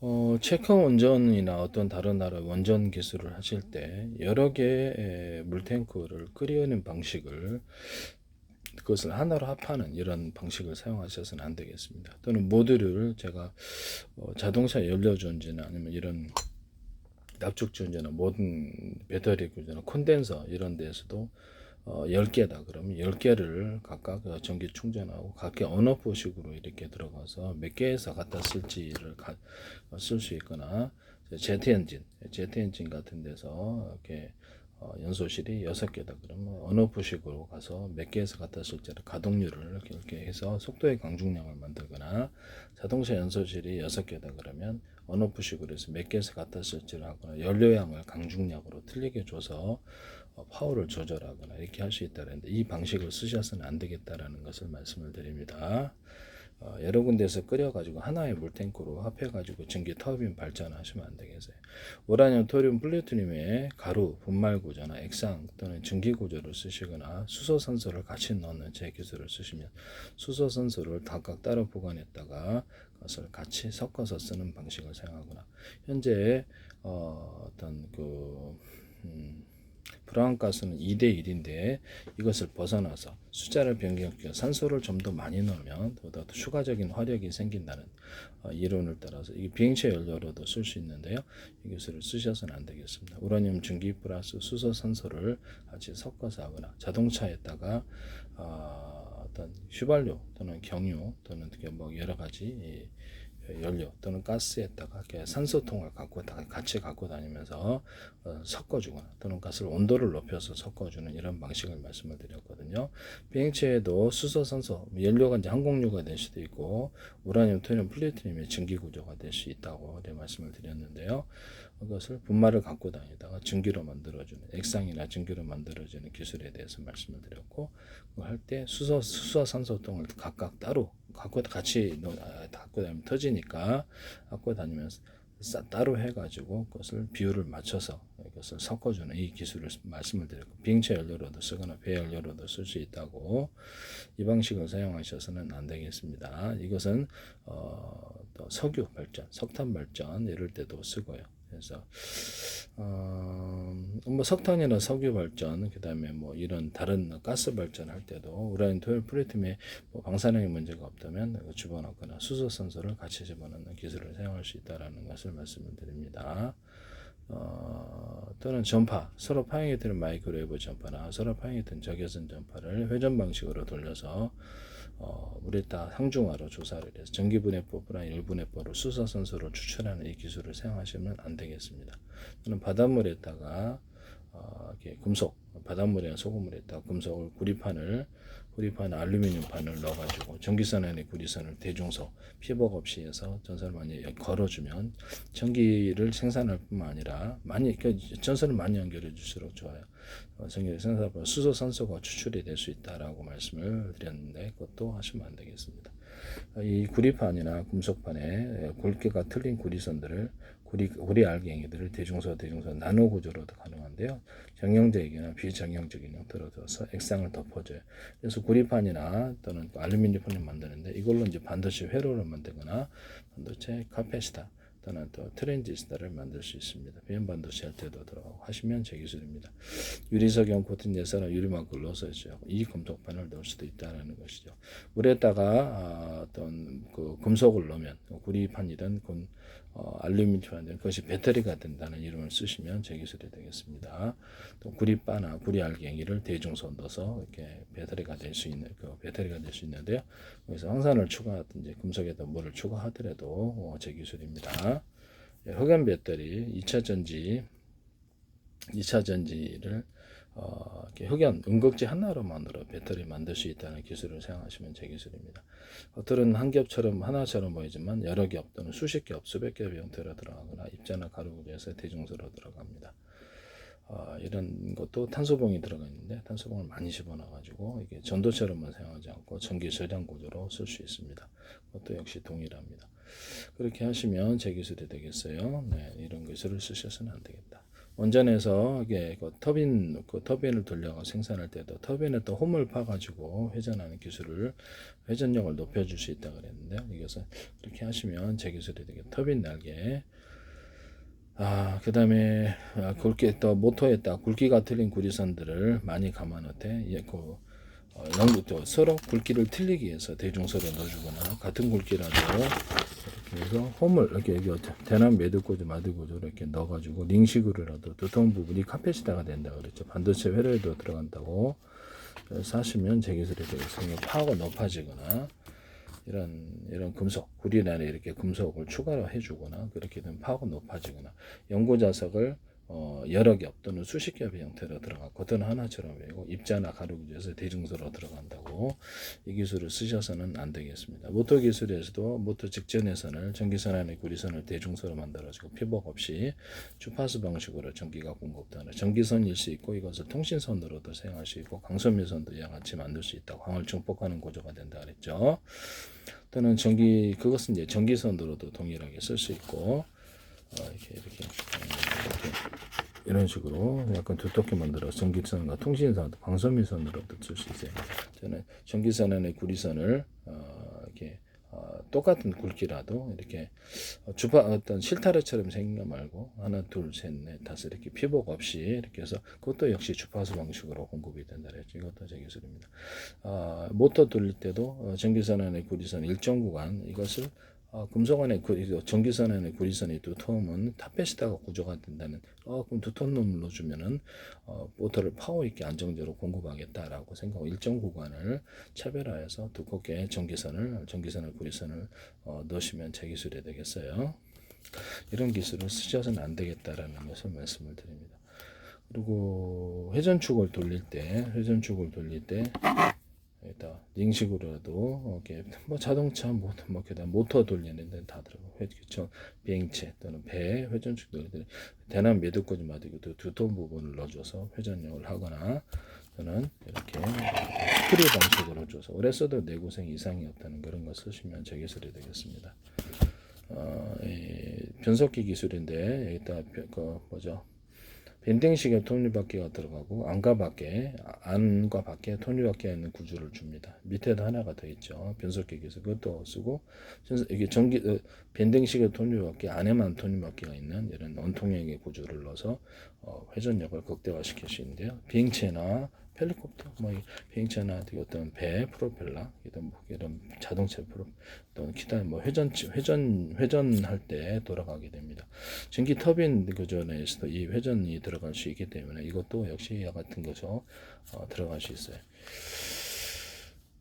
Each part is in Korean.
어, 체커 원전이나 어떤 다른 나라 원전 기술을 하실 때 여러 개의 물탱크를 끓이는 방식을 그것을 하나로 합하는 이런 방식을 사용하셔서는 안 되겠습니다. 또는 모듈을 제가 어, 자동차 연료 전지나 아니면 이런 납축 전지나 모든 배터리 구조나 콘덴서 이런 데서도 어, 10개다. 그러면 10개를 각각 어, 전기 충전하고 각각 언어포식으로 이렇게 들어가서 몇 개에서 갖다 쓸지를 쓸 수 있거나 제트 엔진, 제트 엔진 같은 데서 이렇게 어, 연소실이 여섯 개다. 그러면 언어포식으로 가서 몇 개에서 갖다 쓸지를 가동률을 이렇게 해서 속도의 강중량을 만들거나 자동차 연소실이 여섯 개다 그러면 언어포식으로 해서 몇 개에서 갖다 쓸지를 하거나 연료량을 강중량으로 틀리게 줘서 어, 파워를 조절하거나 이렇게 할 수 있다는데 이 방식을 쓰셔서는 안 되겠다라는 것을 말씀을 드립니다. 어, 여러 군데서 끓여가지고 하나의 물탱크로 합해가지고 전기 터빈 발전하시면 안 되겠어요. 우라늄, 토륨, 플루토늄의 가루, 분말 구조나 액상 또는 전기 구조를 쓰시거나 수소 산소를 같이 넣는 제 기술을 쓰시면 수소 산소를 각각 따로 보관했다가 그것을 같이 섞어서 쓰는 방식을 사용하거나 현재 어, 어떤 그 음, 불안가스는 2대 1인데 이것을 벗어나서 숫자를 변경시켜 산소를 좀 더 많이 넣으면 보다 더 추가적인 화력이 생긴다는 어, 이론을 따라서 이게 비행체 연료로도 쓸 수 있는데요. 이 기술을 쓰셔서는 안 되겠습니다. 우라늄 중기 플러스 수소 산소를 같이 섞어서 하거나 자동차에다가 어, 어떤 휘발유 또는 경유 또는 뭐 여러 가지 연료 또는 가스에다가 산소통을 갖고 다 같이 갖고 다니면서 어, 섞어주거나 또는 가스를 온도를 높여서 섞어주는 이런 방식을 말씀을 드렸거든요. 비행체에도 수소, 산소, 연료가 이제 항공유가 될 수도 있고 우라늄, 토륨, 플루토늄의 증기 구조가 될 수 있다고 네, 말씀을 드렸는데요. 그것을 분말을 갖고 다니다가 증기로 만들어주는 액상이나 증기로 만들어주는 기술에 대해서 말씀을 드렸고 할 때 수소, 수소, 산소통을 각각 따로 갖고 같이 아, 갖고 다니면 터지니까 갖고 다니면서 따로 해가지고 그것을 비율을 맞춰서 이것을 섞어주는 이 기술을 말씀을 드렸고 비행체 연료로도 쓰거나 배 연료로도 쓸 수 있다고 이 방식을 사용하셔서는 안 되겠습니다. 이것은 어, 또 석유 발전, 석탄 발전 이럴 때도 쓰고요. 그래서 어, 뭐 석탄이나 석유 발전, 그다음에 뭐 이런 다른 가스 발전할 때도 우라늄, 토일, 플루토늄에 뭐 방사능의 문제가 없다면 집어넣거나 수소 산소를 같이 집어넣는 기술을 사용할 수 있다라는 것을 말씀을 드립니다. 어, 또는 전파, 서로 되는 마이크로웨이브 전파나 서로 된 적외선 전파를 회전 방식으로 돌려서 어, 우레타 상중하로 조사를 해서 전기분해법이나 열분해법으로 수소산소를 추출하는 이 기술을 사용하시면 안 되겠습니다. 또는 바닷물에다가 어, 이렇게 금속, 바닷물이나 소금물에다가 금속을 구리판을 구리판 알루미늄 판을 넣어가지고 전기선 안에 구리선을 대중소 피복 없이 해서 전선을 많이 걸어주면 전기를 생산할 뿐만 아니라 많이 그러니까 전선을 많이 연결해 줄수록 좋아요. 어, 전기를 생산하고 수소 산소가 추출이 될 수 있다라고 말씀을 드렸는데 그것도 하시면 안 되겠습니다. 이 구리판이나 금속판에 굵기가 틀린 구리선들을 구리, 구리 알갱이들을 대중소 대중소 나노 구조로도 가능한데요. 정형적이나 비정형적인 형태로 들어서 액상을 덮어줘요. 그래서 구리판이나 또는 알루미늄 판을 만드는데 이걸로 이제 반도체 회로를 만들거나 반도체 카페시타 또는 또 트랜지스터를 만들 수 있습니다. 비연 반도체 할 때도 들어가고 하시면 제 기술입니다. 유리석용 코팅 예사나 유리막을 넣어서 이 금속판을 넣을 수도 있다는 것이죠. 물에다가 아, 어떤 그 금속을 넣으면 구리판이든 군 어, 알루미늄 그것이 배터리가 된다는 이름을 쓰시면 제 기술이 되겠습니다. 또 구리바나 구리 알갱이를 대중선 넣어서 이렇게 배터리가 될 수 있는 그 배터리가 될 수 있는데요. 그래서 황산을 추가하든지 금속에다 물을 추가하더라도 어, 제 기술입니다. 예, 흑연 배터리 2차 전지 2차 전지를 어, 흑연, 음극지 하나로만으로 배터리 만들 수 있다는 기술을 사용하시면 제 기술입니다. 겉들은 한 겹처럼 하나처럼 보이지만 여러 겹 또는 수십 겹, 수백 겹 형태로 들어가거나 입자나 가루 구조에서 대중소로 들어갑니다. 어, 이런 것도 탄소봉이 들어가 있는데 탄소봉을 많이 집어넣어가지고 이게 전도처럼만 사용하지 않고 전기 저장 구조로 쓸 수 있습니다. 그것도 역시 동일합니다. 그렇게 하시면 제 기술이 되겠어요. 네, 이런 기술을 쓰셔서는 안 되겠다. 원전에서 이게 그 터빈 그 터빈을 돌려가 생산할 때도 터빈에 또 홈을 파가지고 회전하는 기술을 회전력을 높여줄 수 있다 그랬는데요. 이것은 그렇게 하시면 제 기술이 되게 터빈 날개. 아, 그 다음에, 아, 굵기, 또 모터에다 굵기가 틀린 구리선들을 많이 감아놓되, 예, 그, 어, 연구, 또 서로 굵기를 틀리기 위해서 대중서로 넣어주거나, 같은 굵기라도, 해서 홈을, 이렇게, 여기, 대남 매듭꽂이, 마드꽂이 이렇게 넣어가지고, 링식으로라도 두통 부분이 카펫이다가 된다 그랬죠. 반도체 회로에도 들어간다고. 그래서 하시면 제 기술이 되겠습니다. 파워가 높아지거나, 이런 이런 금속 구리란에 이렇게 금속을 추가로 해주거나 그렇게 되면 파워가 높아지거나 연고 자석을 어, 여러 겹 또는 수십 겹의 형태로 겉은 하나처럼 되고 입자나 가루구조에서 대중소로 들어간다고 이 기술을 쓰셔서는 안 되겠습니다. 모터 기술에서도 모터 직전에선을 전기선 안에 구리선을 대중소로 만들어지고 피복 없이 주파수 방식으로 전기가 공급되는 전기선일 수 있고 이것을 통신선으로도 사용할 수 있고 강선미선도 이와 같이 만들 수 있다. 광을 증폭하는 구조가 된다 그랬죠. 또는 전기 그것은 이제 전기선으로도 동일하게 쓸 수 있고 어, 이렇게 이렇게, 어, 이렇게 이런 식으로 약간 두텁게 만들어 전기선과 통신선, 광선미선으로도 쓸 수 있어요. 저는 전기선 안에 구리선을 어, 이렇게 어, 똑같은 굵기라도 이렇게 어, 주파 어떤 실타래처럼 생긴 거 말고 하나 둘셋넷 다섯 이렇게 피복 없이 이렇게 해서 그것도 역시 주파수 방식으로 공급이 된다 그랬죠. 이것도 제 기술입니다. 어, 모터 돌릴 때도 어, 전기선 안에 구리선 일정 구간 이것을 어, 금속 안에 그 전기선 안에 구리선이 두터우면 타펫시다가 구조가 된다는 어 그럼 두터운 놈을 넣어주면은 어, 모터를 파워 있게 안정적으로 공급하겠다라고 생각하고 일정 구간을 차별화해서 두껍게 전기선을 전기선을 구리선을 어, 넣으시면 제 기술이 되겠어요. 이런 기술을 쓰셔서는 안 되겠다라는 것을 말씀을 드립니다. 그리고 회전축을 돌릴 때 회전축을 돌릴 때 여기다 링식으로라도 이렇게 뭐 자동차 뭐, 뭐 그다음 모터 돌리는 데는 다 들어가고 회전 비행체 또는 배 회전축 돌리들 대남 매듭꽂이 마디고도 두톤 부분을 넣어줘서 회전력을 하거나 또는 이렇게 프리 방식으로 줘서 오래 써도 내구성 이상이 없다는 그런 거 쓰시면 제 기술이 되겠습니다. 어, 이 변속기 기술인데 여기다 그 뭐죠? 밴딩식의 톱니바퀴가 들어가고 안과 밖에 안과 밖에 톱니바퀴가 있는 구조를 줍니다. 밑에도 하나가 더 있죠. 변속기 기술 그것도 쓰고 이게 전기 어, 밴딩식의 톱니바퀴 안에만 톱니바퀴가 있는 이런 원통형의 구조를 넣어서 어, 회전력을 극대화시킬 수 있는데요. 비행체나 헬리콥터, 뭐 비행체나 어떤 배 프로펠러, 이런 뭐 이런 자동차 프로, 또는 기타 뭐 회전 회전 회전할 때 돌아가게 됩니다. 전기 터빈 교전에서도 이 회전이 들어갈 수 있기 때문에 이것도 역시 이와 같은 것으로 어, 들어갈 수 있어요.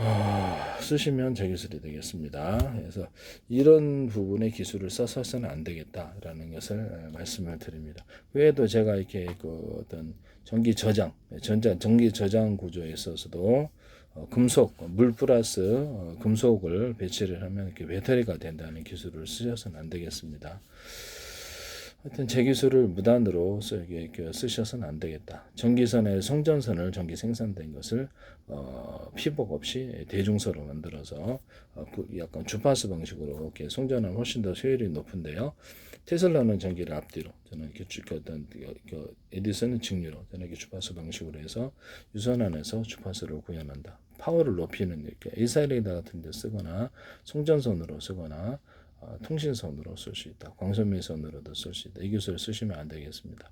어, 쓰시면 제 기술이 되겠습니다. 그래서 이런 부분의 기술을 써서는 안 되겠다라는 것을 말씀을 드립니다. 그 외에도 제가 이렇게 그 어떤 전기 저장, 전자 전기 저장 구조에 있어서도 어, 금속, 물 플러스 어, 금속을 배치를 하면 이렇게 배터리가 된다는 기술을 쓰셔서는 안 되겠습니다. 하여튼 제 기술을 무단으로 쓰게 쓰셔서는 안 되겠다. 전기선의 송전선을 전기 생산된 것을 어, 피복 없이 대중서로 만들어서 어, 약간 주파수 방식으로 이렇게 송전은 훨씬 더 효율이 높은데요. 테슬라는 전기를 앞뒤로 저는 이렇게 주, 그 어떤 그 에디슨은 직류로 저는 이렇게 주파수 방식으로 해서 유선 안에서 주파수를 구현한다. 파워를 높이는 이렇게 일사일에다 같은 데 쓰거나 송전선으로 쓰거나 어, 통신선으로 쓸 수 있다. 광선미선으로도 쓸 수 있다. 이 기술을 쓰시면 안 되겠습니다.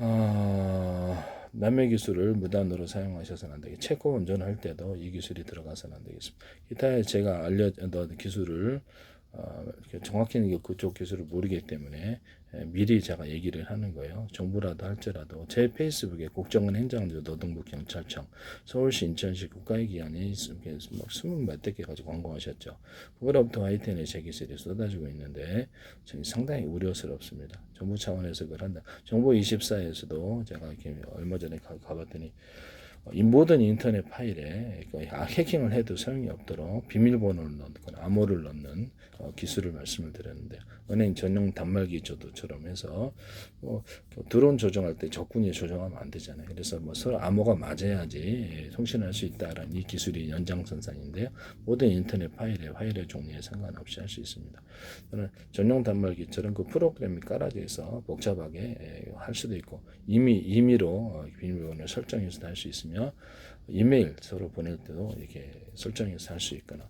어, 남의 기술을 무단으로 사용하셔서는 안 되겠. 체코 운전할 때도 이 기술이 들어가서는 안 되겠습니다. 기타에 제가 알려던 기술을 어, 정확히는 그쪽 기술을 모르기 때문에 예, 미리 제가 얘기를 하는 거예요. 정부라도 할지라도 제 페이스북에 국정원 행정조 노동부 경찰청 서울시 인천시 국가의 기관이 뭐 스물 몇대 개 가지고 광고하셨죠. 그거로부터 하이텐의 제 기술이 쏟아지고 있는데 상당히 우려스럽습니다. 정부 차원에서 그걸 한다. 정부 24에서도 제가 이렇게 얼마 전에 가, 가봤더니 이 모든 인터넷 파일에 그 해킹을 해도 소용이 없도록 비밀번호를 넣거나 암호를 넣는 어, 기술을 말씀을 드렸는데 은행 전용 단말기 조도처럼 해서 뭐 드론 조정할 때 적군이 조정하면 안 되잖아요. 그래서 뭐 서로 암호가 맞아야지 통신할 수 있다라는 이 기술이 연장선상인데요. 모든 인터넷 파일에 파일의 종류에 상관없이 할 수 있습니다. 저는 전용 단말기처럼 그 프로그램이 깔아져 있어 복잡하게 에, 할 수도 있고 이미 임의로 어, 비밀번호를 설정해서 할 수 있으 며 이메일 서로 보낼 때도 이렇게 설정해서 할 수 있거나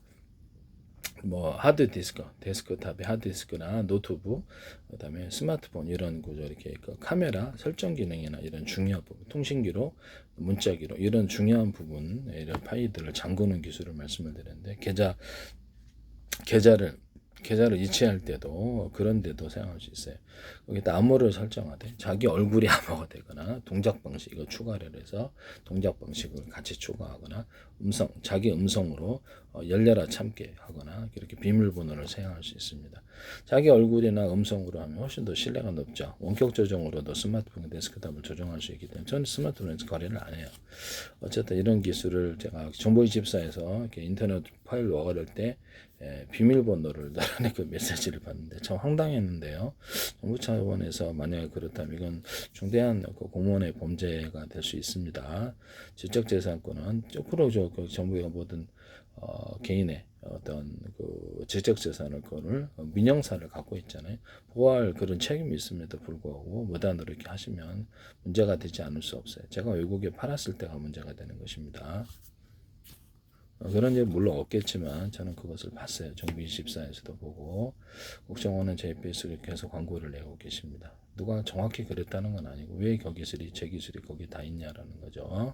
뭐 하드 디스크, 데스크탑의 하드 디스크나 노트북, 그다음에 스마트폰 이런 구조 이렇게 그 카메라 설정 기능이나 이런 중요한 부분, 통신 기록, 문자 기록 이런 중요한 부분 이런 파일들을 잠그는 기술을 말씀을 드렸는데 계좌 계좌를 계좌를 이체할 때도 그런 데도 사용할 수 있어요. 거기다 암호를 설정하되 자기 얼굴이 암호가 되거나 동작 방식 이거 추가를 해서 동작 방식을 같이 추가하거나 음성 자기 음성으로 어, 열려라 참게 하거나 이렇게 비밀번호를 사용할 수 있습니다. 자기 얼굴이나 음성으로 하면 훨씬 더 신뢰가 높죠. 원격 조정으로도 스마트폰 데스크탑을 조정할 수 있기 때문에 저는 스마트폰에서 거래를 안 해요. 어쨌든 이런 기술을 제가 정보이 집사에서 이렇게 인터넷 파일 워거를 때 예, 비밀번호를 나란히 그 메시지를 받는데 참 황당했는데요. 정부 차원에서 만약에 그렇다면 이건 중대한 그 공무원의 범죄가 될 수 있습니다. 지적재산권은 저그 정부가 모든 어, 개인의 어떤 그 지적 재산을 거를 민영사를 갖고 있잖아요. 보호할 그런 책임이 있음에도 불구하고 무단으로 이렇게 하시면 문제가 되지 않을 수 없어요. 제가 외국에 팔았을 때가 문제가 되는 것입니다. 어, 그런 일 물론 없겠지만 저는 그것을 봤어요. 정부 24에서도 보고 국정원은 JPS를 계속 광고를 내고 계십니다. 누가 정확히 그랬다는 건 아니고 왜그 기술이 제 기술이 거기 다 있냐라는 거죠.